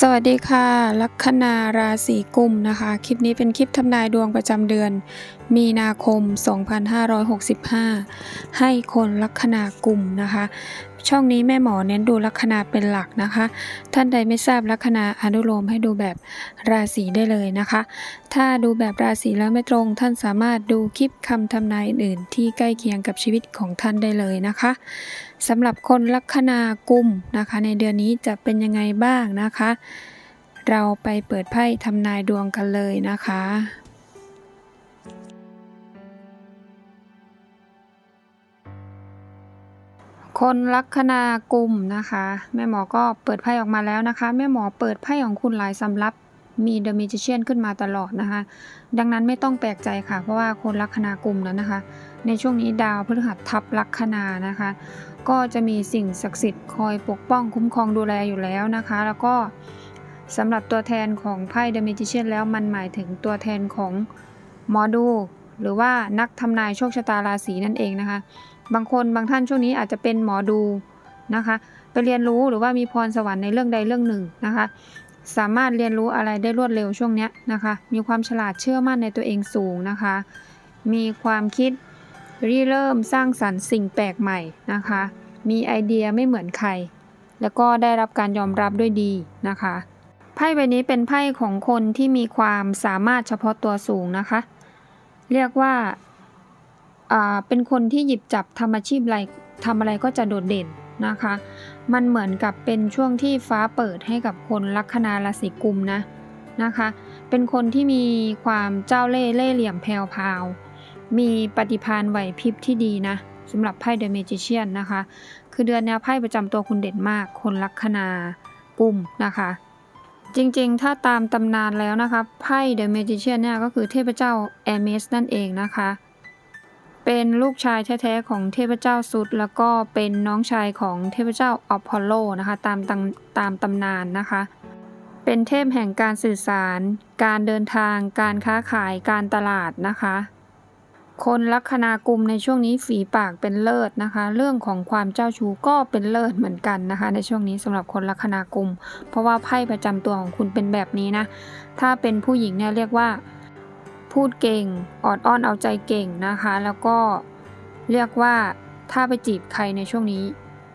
สวัสดีค่ะ ลัคนาราศีกุมนะคะ คลิปนี้เป็นคลิปทำนายดวงประจำเดือน มีนาคม 2565 ให้คนลัคนากุมนะคะ ช่องนี้แม่หมอเน้นดูลัคนาเป็นหลักนะคะ ท่านใดไม่ทราบลัคนาอนุโลมให้ดูแบบราศีได้เลยนะคะ ถ้าดูแบบราศีแล้วไม่ตรง ท่านสามารถดูคลิปคำทำนายอื่นที่ใกล้เคียงกับชีวิตของท่านได้เลยนะคะสำหรับคนลัคนากุมนะคะ ในเดือนนี้จะเป็นยังไงบ้างนะคะ เราไปเปิดไพ่ทำนายดวงกันเลยนะคะ คนลัคนากุมนะคะ แม่หมอก็เปิดไพ่ออกมาแล้วนะคะ แม่หมอเปิดไพ่ของคุณหลายสำรับมีเดอะมิจิเชียนขึ้นมาตลอดนะคะ ดังนั้นไม่ต้องแปลกใจค่ะ เพราะว่าคนลัคนากุมนั้นนะคะ ในช่วงนี้ดาวพฤหัสทับลัคนานะคะ ก็จะมีสิ่งศักดิ์สิทธิ์คอยปกป้องคุ้มครองดูแลอยู่แล้วนะคะ แล้วก็สำหรับตัวแทนของไพ่เดอะมิจิเชียนแล้วมันหมายถึงตัวแทนของหมอดู หรือว่านักทำนายโชคชะตาราศีนั่นเองนะคะ บางคนบางท่านช่วงนี้อาจจะเป็นหมอดูนะคะไปเรียนรู้หรือว่ามีพรสวรรค์ในเรื่องใดเรื่องหนึ่งนะคะ สามารถเรียนรู้อะไรได้รวดเร็วช่วงนี้นะคะ มีความฉลาดเชื่อมั่นในตัวเองสูงนะคะ มีความคิดริเริ่มสร้างสรรค์สิ่งแปลกใหม่นะคะ มีไอเดียไม่เหมือนใคร แล้วก็ได้รับการยอมรับด้วยดีนะคะไพ่ใบนี้เป็นไพ่ของคนที่มีความสามารถเฉพาะตัวสูงนะคะ เรียกว่า เป็นคนที่หยิบจับทำอาชีพอะไรทำอะไรก็จะโดดเด่นนะคะ มันเหมือนกับเป็นช่วงที่ฟ้าเปิดให้กับคนลัคนาราศีกุมนะนะคะ เป็นคนที่มีความเจ้าเล่ห์เล่ห์เหลี่ยมแพวพาว มีปฏิภาณไหวพริบที่ดีนะสำหรับไพ่เดอะเมจิเชียนนะคะ คือเดือนนี้ไพ่ประจำตัวคุณเด่นมาก คนลัคนากุมนะคะ จริงๆ ถ้าตามตำนานแล้วนะคะไพ่เดอะเมจิเชียนเนี่ยก็คือเทพเจ้าแอร์เมสนั่นเองนะคะ เป็นลูกชายแท้ๆของเทพเจ้าซุดแล้วก็เป็นน้องชายของเทพเจ้าอพอลโลนะคะตามตำตามตำนานนะคะ เป็นเทพแห่งการสื่อสาร การเดินทาง การค้าขายการตลาดนะคะ คนลัคนากุมในช่วงนี้ฝีปากเป็นเลิศนะคะ เรื่องของความเจ้าชู้ก็เป็นเลิศเหมือนกันนะคะ ในช่วงนี้สำหรับคนลัคนากุม เพราะว่าไพ่ประจำตัวของคุณเป็นแบบนี้นะถ้าเป็นผู้หญิงเนี่ยเรียกว่า พูดเก่ง ออดอ้อนเอาใจเก่งนะคะ แล้วก็เรียกว่าถ้าไปจีบใครในช่วงนี้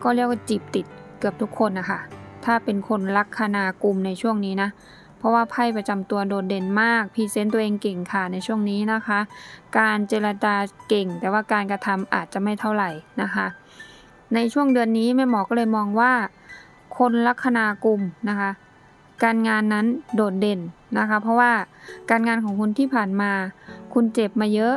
ก็เรียกว่าจีบติดเกือบทุกคนนะคะ ถ้าเป็นคนลักคนากุมในช่วงนี้นะ เพราะว่าไพ่ประจำตัวโดดเด่นมากพรีเซนต์ตัวเองเก่งค่ะในช่วงนี้นะคะ การเจรจาเก่ง แต่ว่าการกระทำอาจจะไม่เท่าไหร่นะคะ ในช่วงเดือนนี้แม่หมอก็เลยมองว่า คนลักคนากุมนะคะ การงานนั้นโดดเด่นนะคะ เพราะว่าการงานของคุณที่ผ่านมา คุณเจ็บมาเยอะ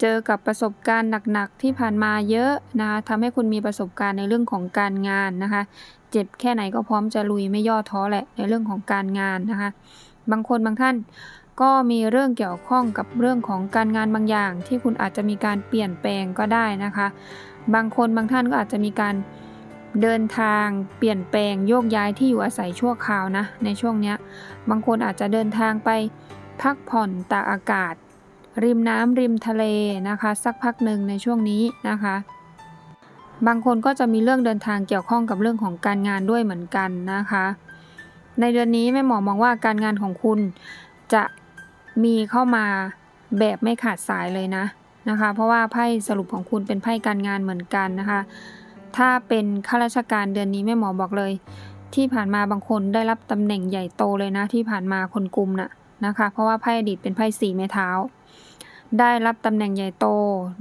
เจอกับประสบการณ์หนักๆที่ผ่านมาเยอะนะคะทำให้คุณมีประสบการณ์ในเรื่องของการงานนะคะ เจ็บแค่ไหนก็พร้อมจะลุยไม่ย่อท้อแหละในเรื่องของการงานนะคะ บางคนบางท่านก็มีเรื่องเกี่ยวข้องกับเรื่องของการงานบางอย่าง ที่คุณอาจจะมีการเปลี่ยนแปลงก็ได้นะคะ บางคนบางท่านก็อาจจะมีการเเดินทางเปลี่ยนแปลงโยกย้ายที่อยู่อาศัยชั่วคราวนะ ในช่วงเนี้ย บางคนอาจจะเดินทางไปพักผ่อนตากอากาศ ริมน้ำริมทะเลนะคะ สักพักหนึ่งในช่วงนี้นะคะ บางคนก็จะมีเรื่องเดินทางเกี่ยวข้องกับเรื่องของการงานด้วยเหมือนกันนะคะ ในเดือนนี้แม่หมอมองว่าการงานของคุณจะมีเข้ามาแบบไม่ขาดสายเลยนะนะคะ เพราะว่าไพ่สรุปของคุณเป็นไพ่การงานเหมือนกันนะคะ ถ้าเป็นข้าราชการเดือนนี้แม่หมอบอกเลย ที่ผ่านมาบางคนได้รับตำแหน่งใหญ่โตเลยนะ ที่ผ่านมาคนกลุ่มน่ะนะคะ เพราะว่าไพ่อดีตเป็นไพ่สี่ไม้เท้า ได้รับตำแหน่งใหญ่โต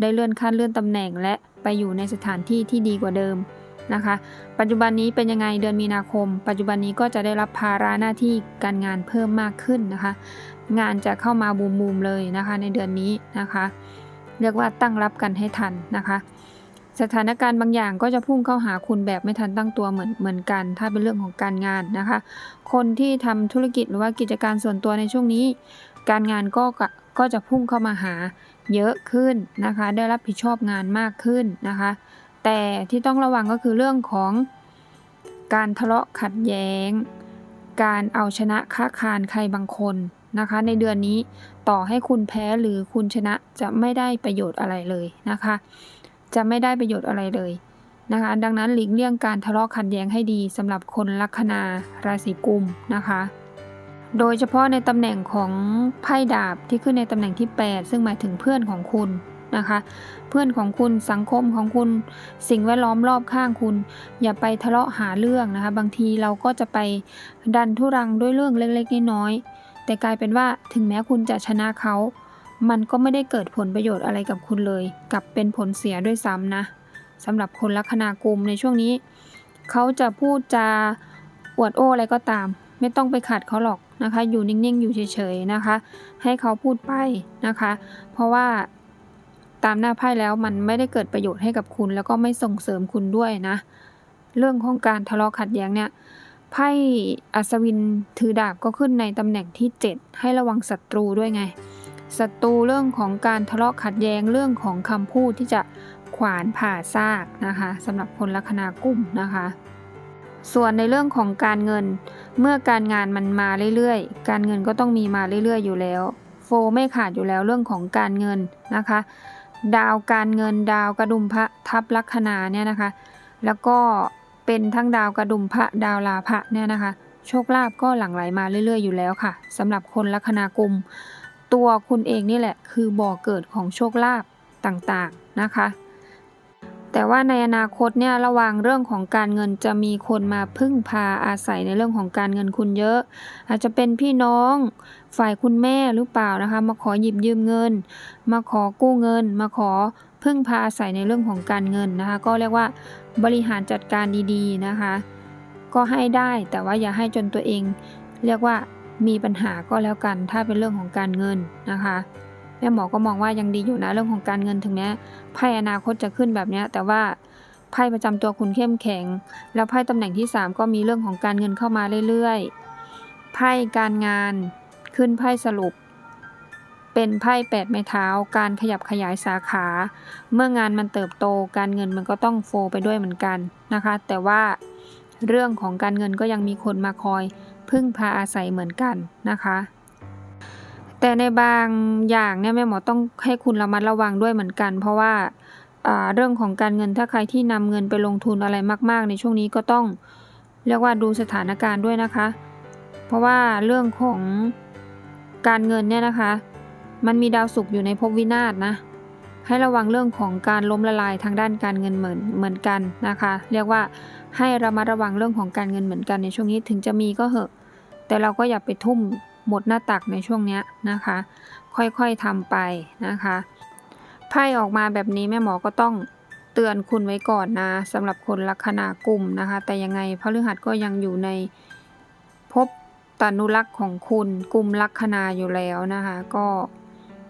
ได้เลื่อนขั้นเลื่อนตำแหน่ง และไปอยู่ในสถานที่ที่ดีกว่าเดิมนะคะ ปัจจุบันนี้เป็นยังไงเดือนมีนาคม ปัจจุบันนี้ก็จะได้รับภาระหน้าที่การงานเพิ่มมากขึ้นนะคะ งานจะเข้ามาบูมๆเลยนะคะในเดือนนี้นะคะ เรียกว่าตั้งรับกันให้ทันนะคะ สถานการณ์บางอย่างก็จะพุ่งเข้าหาคุณแบบไม่ทันตั้งตัวเหมือนเหมือนกัน ถ้าเป็นเรื่องของการงานนะคะ คนที่ทำธุรกิจหรือว่ากิจการส่วนตัวในช่วงนี้ การงานก็กะก็จะพุ่งเข้ามาหาเยอะขึ้นนะคะ ได้รับผิดชอบงานมากขึ้นนะคะ แต่ที่ต้องระวังก็คือเรื่องของการทะเลาะขัดแย้ง การเอาชนะค้าคานใครบางคนนะคะ ในเดือนนี้ต่อให้คุณแพ้หรือคุณชนะจะไม่ได้ประโยชน์อะไรเลยนะคะ จะไม่ได้ประโยชน์อะไรเลยนะคะ ดังนั้นหลีกเลี่ยงการทะเลาะขัดแย้งให้ดีสำหรับคนลัคนาราศีกุมนะคะ โดยเฉพาะในตำแหน่งของไพ่ดาบที่ขึ้นในตำแหน่งที่ 8 ซึ่งหมายถึงเพื่อนของคุณนะคะ เพื่อนของคุณสังคมของคุณสิ่งแวดล้อมรอบข้างคุณ อย่าไปทะเลาะหาเรื่องนะคะ บางทีเราก็จะไปดันทุรังด้วยเรื่องเล็กๆน้อยๆแต่กลายเป็นว่าถึงแม้คุณจะชนะเขา มันก็ไม่ได้เกิดผลประโยชน์อะไรกับคุณเลย กลับเป็นผลเสียด้วยซ้ำนะสำหรับคนลัคนากุมในช่วงนี้ เขาจะพูดจาอวดโอ้อะไรก็ตาม ไม่ต้องไปขัดเขาหรอกนะคะ อยู่นิ่งๆ อยู่เฉยๆนะคะ ให้เขาพูดไปนะคะ เพราะว่าตามหน้าไพ่แล้วมันไม่ได้เกิดประโยชน์ให้กับคุณ แล้วก็ไม่ส่งเสริมคุณด้วยนะ เรื่องของการทะเลาะขัดแย้งเนี่ยไพ่อัศวินถือดาบก็ขึ้นในตำแหน่งที่ 7 ให้ระวังศัตรูด้วยไง ศัตรูเรื่องของการทะเลาะขัดแย้งเรื่องของคำพูดที่จะขวานผ่าซากนะคะสำหรับคนลัคนากุมนะคะ ส่วนในเรื่องของการเงิน เมื่อการงานมันมาเรื่อยๆ การเงินก็ต้องมีมาเรื่อยๆ อยู่แล้ว โฟไม่ขาดอยู่แล้วเรื่องของการเงินนะคะ ดาวการเงินดาวกระดุมพระทับลัคนาเนี่ยนะคะ แล้วก็เป็นทั้งดาวกระดุมพระดาวลาภะเนี่ยนะคะ โชคลาภก็หลั่งไหลมาเรื่อยๆ อยู่แล้วค่ะสำหรับคนลัคนากุม ตัวคุณเองนี่แหละคือบ่อเกิดของโชคลาภต่างๆนะคะ แต่ว่าในอนาคตเนี่ยระวังเรื่องของการเงินจะมีคนมาพึ่งพาอาศัยในเรื่องของการเงินคุณเยอะ อาจจะเป็นพี่น้องฝ่ายคุณแม่หรือเปล่านะคะ มาขอหยิบยืมเงิน มาขอกู้เงิน มาขอพึ่งพาอาศัยในเรื่องของการเงินนะคะ ก็เรียกว่าบริหารจัดการดีๆนะคะ ก็ให้ได้แต่ว่าอย่าให้จนตัวเอง เรียกว่า มีปัญหาก็แล้วกันถ้าเป็นเรื่องของการเงินนะคะแม่หมอก็มองว่ายังดีอยู่นะเรื่องของการเงินถึงแม้ไพ่อนาคตจะขึ้นแบบนี้แต่ว่าไพ่ประจำตัวคุณเข้มแข็ง แล้วไพ่ตำแหน่งที่ 3 ก็มีเรื่องของการเงินเข้ามาเรื่อยๆไพ่การงานขึ้นไพ่สรุป เป็นไพ่แปดไม้เท้า การขยับขยายสาขา เมื่องานมันเติบโตการเงินมันก็ต้องโฟไปด้วยเหมือนกันนะคะ แต่ว่าเรื่องของการเงินก็ยังมีคนมาคอย พึ่งพาอาศัยเหมือนกันนะคะ แต่ในบางอย่างเนี่ยแม่หมอต้องให้คุณระมัดระวังด้วยเหมือนกัน เพราะว่าาเรื่องของการเงินถ้าใครที่นำเงินไปลงทุนอะไรมาก ๆ ในช่วงนี้ก็ต้องเรียกว่าดูสถานการณ์ด้วยนะคะ เพราะว่าเรื่องของการเงินเนี่ยนะคะ มันมีดาวศุกร์อยู่ในภพวินาศนะให้ระวังเรื่องของการล้มละลายทางด้านการเงินเหมือนเหมือนกันนะคะ เรียกว่าให้ระมัดระวังเรื่องของการเงินเหมือนกันในช่วงนี้ถึงจะมีก็เหอะ แต่เราก็อย่าไปทุ่มหมดหน้าตักในช่วงนี้นะคะ ค่อยๆทำไปนะคะไพ่ออกมาแบบนี้แม่หมอก็ต้องเตือนคุณไว้ก่อนนะสำหรับคนลัคนากุมนะคะ แต่ยังไงพฤหัสก็ยังอยู่ในภพตนุรักษ์ของคุณกลุ่มลัคนาอยู่แล้วนะคะ ก็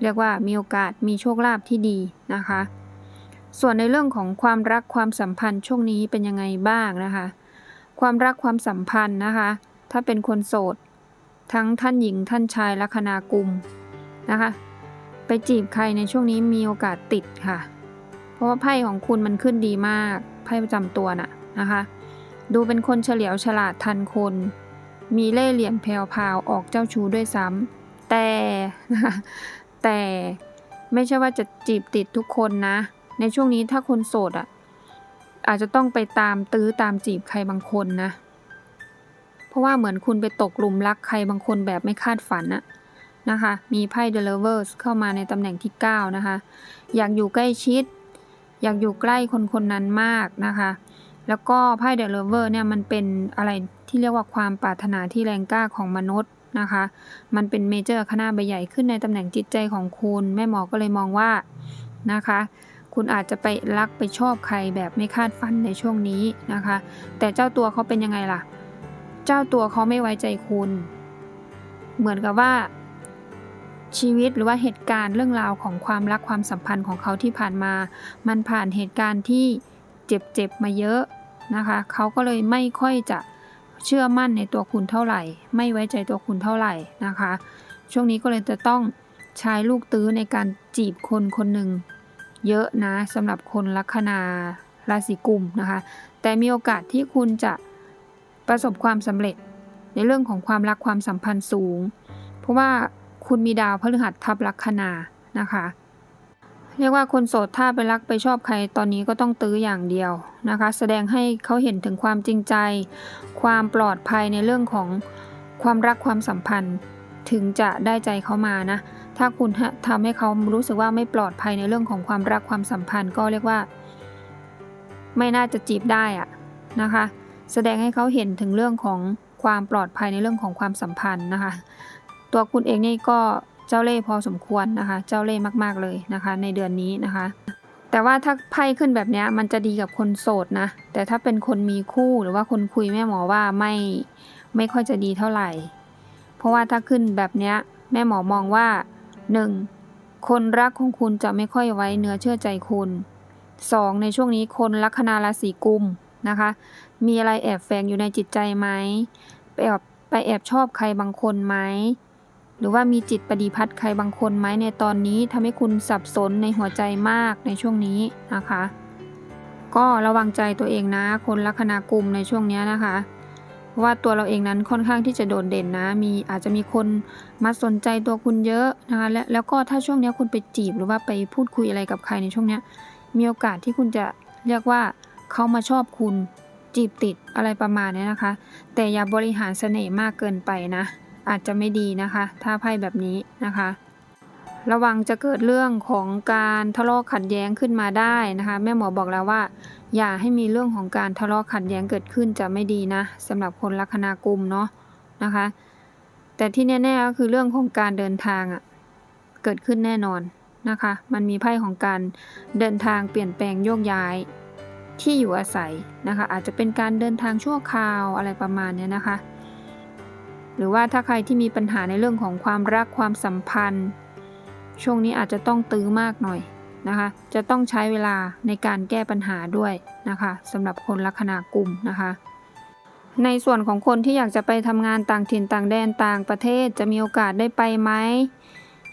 เรียกว่ามีโอกาสมีโชคลาภที่ดีนะคะ ส่วนในเรื่องของความรักความสัมพันธ์ช่วงนี้เป็นยังไงบ้างนะคะ ความรักความสัมพันธ์นะคะ ถ้าเป็นคนโสด ทั้งท่านหญิงท่านชายลัคนากุมนะคะ ไปจีบใครในช่วงนี้มีโอกาสติดค่ะ เพราะว่าไพ่ของคุณมันขึ้นดีมากไพ่ประจำตัวน่ะนะคะ ดูเป็นคนเฉลียวฉลาดทันคน มีเล่ห์เหลี่ยมแผ่วพราวออกเจ้าชู้ด้วยซ้ำแต่แต่ไม่ใช่ว่าจะจีบติดทุกคนนะ ในช่วงนี้ถ้าคนโสดอะอาจจะต้องไปตามตื้อตามจีบใครบางคนนะ ราะว่าเหมือนคุณไปตกหลุมรักใครบางคนแบบไม่คาดฝันอะนะคะ มีไพ่ The Lovers เข้ามาในตำแหน่งที่ 9 นะคะ อยากอยู่ใกล้ชิด อยากอยู่ใกล้คนคนนั้นมากนะคะ แล้วก็ไพ่ The Lover เนี่ยมันเป็นอะไรที่เรียกว่าความปรารถนาที่แรงกล้าของมนุษย์นะคะ มันเป็นเมเจอร์คณะใบใหญ่ขึ้นในตำแหน่งจิตใจของคุณ แม่หมอก็เลยมองว่านะคะ คุณอาจจะไปรักไปชอบใครแบบไม่คาดฝันในช่วงนี้นะคะ แต่เจ้าตัวเขาเป็นยังไงล่ะ เจ้าตัวเขาไม่ไว้ใจคุณ เหมือนกับว่า ชีวิตหรือว่าเหตุการณ์เรื่องราวของความรักความสัมพันธ์ของเขาที่ผ่านมา มันผ่านเหตุการณ์ที่เจ็บๆมาเยอะนะคะเขาก็เลยไม่ค่อยจะเชื่อมั่นในตัวคุณเท่าไหร่ ไม่ไว้ใจตัวคุณเท่าไหร่นะคะ ช่วงนี้ก็เลยจะต้องใช้ลูกตื้อในการจีบคนคนหนึ่งเยอะนะสำหรับคนลัคนาราศีกุมนะคะ แต่มีโอกาสที่คุณจะ ประสบความสำเร็จในเรื่องของความรักความสัมพันธ์สูง เพราะว่าคุณมีดาวพฤหัสทับลัคนานะคะ เรียกว่าคนโสดถ้าไปรักไปชอบใครตอนนี้ก็ต้องตื้ออย่างเดียวนะคะ แสดงให้เขาเห็นถึงความจริงใจ ความปลอดภัยในเรื่องของความรักความสัมพันธ์ถึงจะได้ใจเขามานะ ถ้าคุณทำให้เขารู้สึกว่าไม่ปลอดภัยในเรื่องของความรักความสัมพันธ์ ก็เรียกว่า ไม่น่าจะจีบได้อะนะคะ แสดงให้เขาเห็นถึงเรื่องของความปลอดภัยในเรื่องของความสัมพันธ์นะคะ ตัวคุณเองนี่ก็เจ้าเล่ห์พอสมควรนะคะ เจ้าเล่ห์มาก ๆ เลยนะคะ ในเดือนนี้นะคะ แต่ว่าถ้าไพ่ขึ้นแบบนี้มันจะดีกับคนโสดนะ แต่ถ้าเป็นคนมีคู่หรือว่าคนคุยแม่หมอว่าไม่ไม่ค่อยจะดีเท่าไหร่ เพราะว่าถ้าขึ้นแบบนี้แม่หมอมองว่า 1. คนรักของคุณจะไม่ค่อยไว้เนื้อเชื่อใจคุณ 2. ในช่วงนี้คนลัคนาราศีกุมนะคะ มีอะไรแอบแฝงอยู่ในจิตใจไหมไปแอบไปแอบชอบใครบางคนไหม หรือว่ามีจิตปฏิพัทธ์ใครบางคนไหมในตอนนี้ทำให้คุณสับสนในหัวใจมากในช่วงนี้นะคะ ก็ระวังใจตัวเองนะ คนลัคนากลุ่มในช่วงนี้นะคะเพราะว่าตัวเราเองนั้นค่อนข้างที่จะโดดเด่นนะ มีอาจจะมีคนมาสนใจตัวคุณเยอะนะคะและแล้วก็ถ้าช่วงนี้คุณไปจีบหรือว่าไปพูดคุยอะไรกับใครในช่วงนี้มีโอกาสที่คุณจะเรียกว่าเขามาชอบคุณ จีบติดอะไรประมาณนี้นะคะ แต่อย่าบริหารเสน่ห์มากเกินไปนะ อาจจะไม่ดีนะคะ ถ้าไพ่แบบนี้นะคะ ระวังจะเกิดเรื่องของการทะเลาะขัดแย้งขึ้นมาได้นะคะ แม่หมอบอกแล้วว่า อย่าให้มีเรื่องของการทะเลาะขัดแย้งเกิดขึ้นจะไม่ดีนะสำหรับคนลัคนากลุ่มเนาะนะคะ แต่ที่แน่ๆก็คือเรื่องของการเดินทางอะ่ะเกิดขึ้นแน่นอนนะคะ มันมีไพ่ของการเดินทางเปลี่ยนแปลงโยกย้าย ที่อยู่อาศัยนะคะ อาจจะเป็นการเดินทางชั่วคราวอะไรประมาณนี้นะคะ หรือว่าถ้าใครที่มีปัญหาในเรื่องของความรักความสัมพันธ์ ช่วงนี้อาจจะต้องตื้อมากหน่อยนะคะ จะต้องใช้เวลาในการแก้ปัญหาด้วยนะคะสำหรับคนลัคนากลุ่มนะคะในส่วนของคนที่อยากจะไปทำงานต่างถิ่นต่างแดนต่างประเทศจะมีโอกาสได้ไปไหม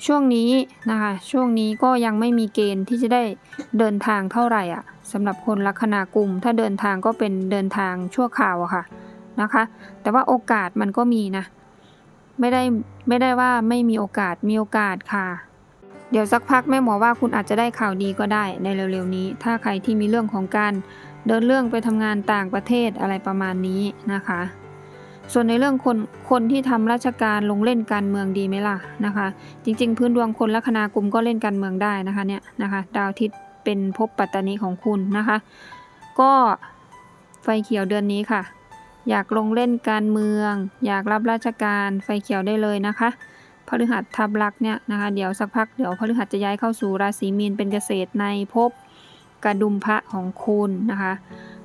ช่วงนี้นะคะ ช่วงนี้ก็ยังไม่มีเกณฑ์ที่จะได้เดินทางเท่าไหร่อะ สำหรับคนลัคนากลุ่มถ้าเดินทางก็เป็นเดินทางชั่วคราวอะค่ะนะคะ แต่ว่าโอกาสมันก็มีนะไม่ได้ไม่ได้ว่าไม่มีโอกาสมีโอกาสค่ะ เดี๋ยวสักพักแม่หมอว่าคุณอาจจะได้ข่าวดีก็ได้ในเร็วๆนี้ ถ้าใครที่มีเรื่องของการเดินเรื่องไปทำงานต่างประเทศอะไรประมาณนี้นะคะ ส่วนในเรื่องคนคนที่ทำราชการลงเล่นการเมืองดีไหมล่ะนะคะ จริง ๆ พื้นดวงคนลัคนากลุ่มก็เล่นการเมืองได้นะคะเนี่ยนะคะ ดาวอาทิตย์ เป็นภพปัตตานีของคุณนะคะ ก็ไฟเขียวเดือนนี้ค่ะ อยากลงเล่นการเมือง อยากรับราชการไฟเขียวได้เลยนะคะพฤหัสทับลักษณ์เนี่ยนะคะ เดี๋ยวสักพักเดี๋ยวพฤหัสจะย้ายเข้าสู่ราศีมีนเป็นเกษตรในภพกระดุมพระของคุณนะคะ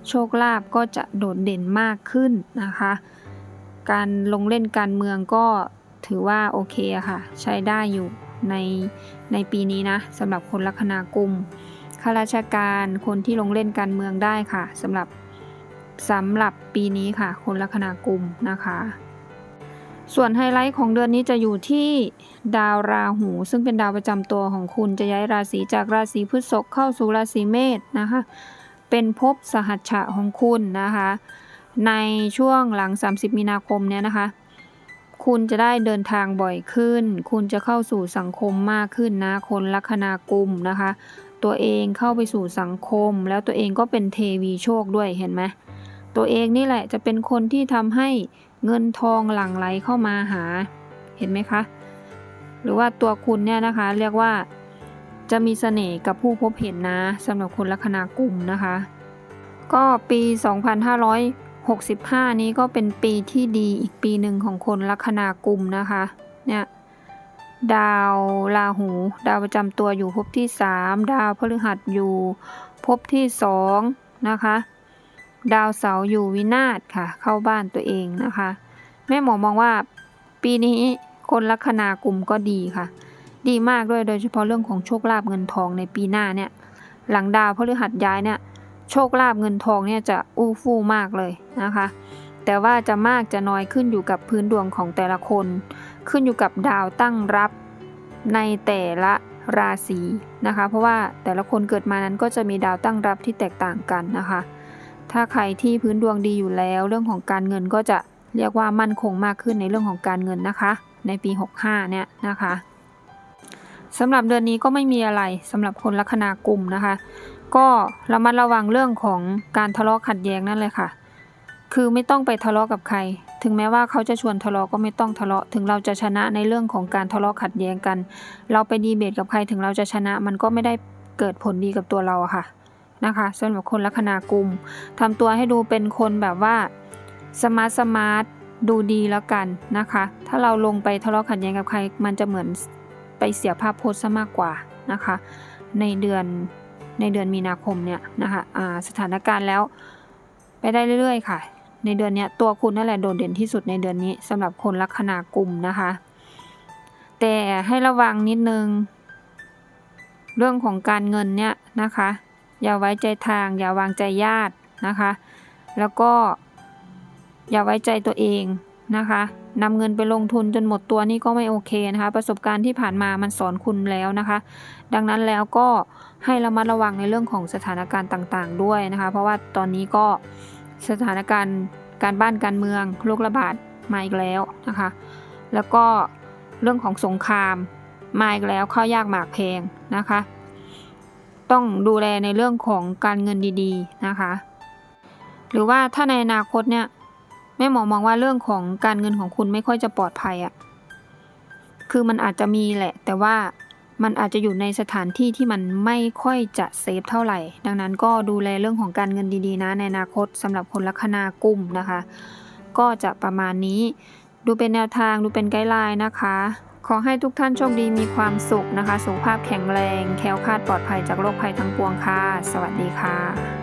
โชคลาภก็จะโดดเด่นมากขึ้นนะคะ การลงเล่นการเมืองก็ถือว่าโอเคค่ะ ใช้ได้อยู่ในในปีนี้นะสำหรับคนลัคนากุม ข้าราชการคนที่ลงเล่นการเมืองได้ค่ะสำหรับสำหรับปีนี้ค่ะ คนลัคนากลุ่มนะคะ ส่วนไฮไลท์ของเดือนนี้จะอยู่ที่ดาวราหู ซึ่งเป็นดาวประจำตัวของคุณจะย้ายราศีจากราศีพฤษภเข้าสู่ราศีเมษนะคะ เป็นภพสหัชชะของคุณนะคะ ในช่วงหลัง 30 มีนาคมเนี่ยนะคะคุณจะได้เดินทางบ่อยขึ้น คุณจะเข้าสู่สังคมมากขึ้นนะ คนลัคนากลุ่มนะคะ ตัวเองเข้าไปสู่สังคม แล้วตัวเองก็เป็นเทวีโชคด้วยเห็นไหมตัวเองนี่แหละจะเป็นคนที่ทำให้เงินทองหลั่งไหลเข้ามาหาเห็นไหมคะ หรือว่าตัวคุณเนี่ยนะคะเรียกว่าจะมีเสน่ห์กับผู้พบเห็นนะสำหรับคนลัคนากลุ่มนะคะ ก็ปี 2565 นี้ก็เป็นปีที่ดีอีกปีหนึ่งของคนลัคนากลุ่มนะคะเนี่ย ดาวราหู ดาวประจำตัวอยู่ภพที่ 3 ดาวพฤหัสอยู่ภพที่2นะคะ ดาวเสาร์อยู่วินาศค่ะ เข้าบ้านตัวเองนะคะ แม่หมอมองว่าปีนี้คนลัคนากลุ่มก็ดีค่ะ ดีมากด้วยโดยเฉพาะเรื่องของโชคลาภเงินทองในปีหน้าเนี่ย หลังดาวพฤหัสย้ายเนี่ยโชคลาภเงินทองเนี่ยจะอู้ฟู่มากเลยนะคะ แต่ว่าจะมากจะน้อยขึ้นอยู่กับพื้นดวงของแต่ละคน ขึ้นอยู่กับดาวตั้งรับในแต่ละราศีนะคะ เพราะว่าแต่ละคนเกิดมานั้นก็จะมีดาวตั้งรับที่แตกต่างกันนะคะ ถ้าใครที่พื้นดวงดีอยู่แล้ว เรื่องของการเงินก็จะเรียกว่ามั่นคงมากขึ้นในเรื่องของการเงินนะคะ ในปี 65 เนี่ยนะคะสำหรับเดือนนี้ก็ไม่มีอะไรสำหรับคนลัคนากลุ่มนะคะ ก็ระมัดระวังเรื่องของการทะเลาะขัดแย้งนั่นเลยค่ะ คือไม่ต้องไปทะเลาะกับใคร ถึงแม้ว่าเขาจะชวนทะเลาะก็ไม่ต้องทะเลาะ ถึงเราจะชนะในเรื่องของการทะเลาะขัดแย้งกัน เราไปดีเบตกับใครถึงเราจะชนะมันก็ไม่ได้เกิดผลดีกับตัวเราค่ะนะคะสำหรับคนลัคนากลุ่มทำตัวให้ดูเป็นคนแบบว่าสมาร์ทสมาร์ทดูดีแล้วกันนะคะ ถ้าเราลงไปทะเลาะขัดแย้งกับใคร มันจะเหมือนไปเสียภาพโพสซะมากกว่านะคะ ในเดือนในเดือนมีนาคมเนี่ยนะคะสถานการณ์แล้วไปได้เรื่อยๆ ค่ะ ในเดือนนี้ตัวคุณนั่นแหละโดดเด่นที่สุดในเดือนนี้สำหรับคนลัคนากลุ่มนะคะ แต่ให้ระวังนิดนึง เรื่องของการเงินเนี่ยนะคะ อย่าไว้ใจทาง อย่าวางใจญาตินะคะ แล้วก็อย่าไว้ใจตัวเองนะคะนำเงินไปลงทุนจนหมดตัวนี่ก็ไม่โอเคนะคะ ประสบการณ์ที่ผ่านมามันสอนคุณแล้วนะคะ ดังนั้นแล้วก็ให้ระมัดระวังในเรื่องของสถานการณ์ต่างๆ ด้วยนะคะ เพราะว่าตอนนี้ก็ สถานการณ์การบ้านการเมืองโรคระบาดมาอีกแล้วนะคะ แล้วก็เรื่องของสงครามมาอีกแล้วข้าวยากหมากแพงนะคะ ต้องดูแลในเรื่องของการเงินดีๆนะคะ หรือว่าถ้าในอนาคตเนี่ยแม่หมอมองว่าเรื่องของการเงินของคุณไม่ค่อยจะปลอดภัยอะ่ะคือมันอาจจะมีแหละ แต่ว่า มันอาจจะอยู่ในสถานที่ที่มันไม่ค่อยจะเซฟเท่าไหร่ ดังนั้นก็ดูแลเรื่องของการเงินดีๆนะในอนาคตสำหรับคนลัคนากุ้มนะคะ ก็จะประมาณนี้ ดูเป็นแนวทางดูเป็นไกด์ไลน์นะคะ ขอให้ทุกท่านโชคดีมีความสุขนะคะ สุขภาพแข็งแรง แคล้วคลาดปลอดภัยจากโรคภัยทั้งปวงค่ะ สวัสดีค่ะ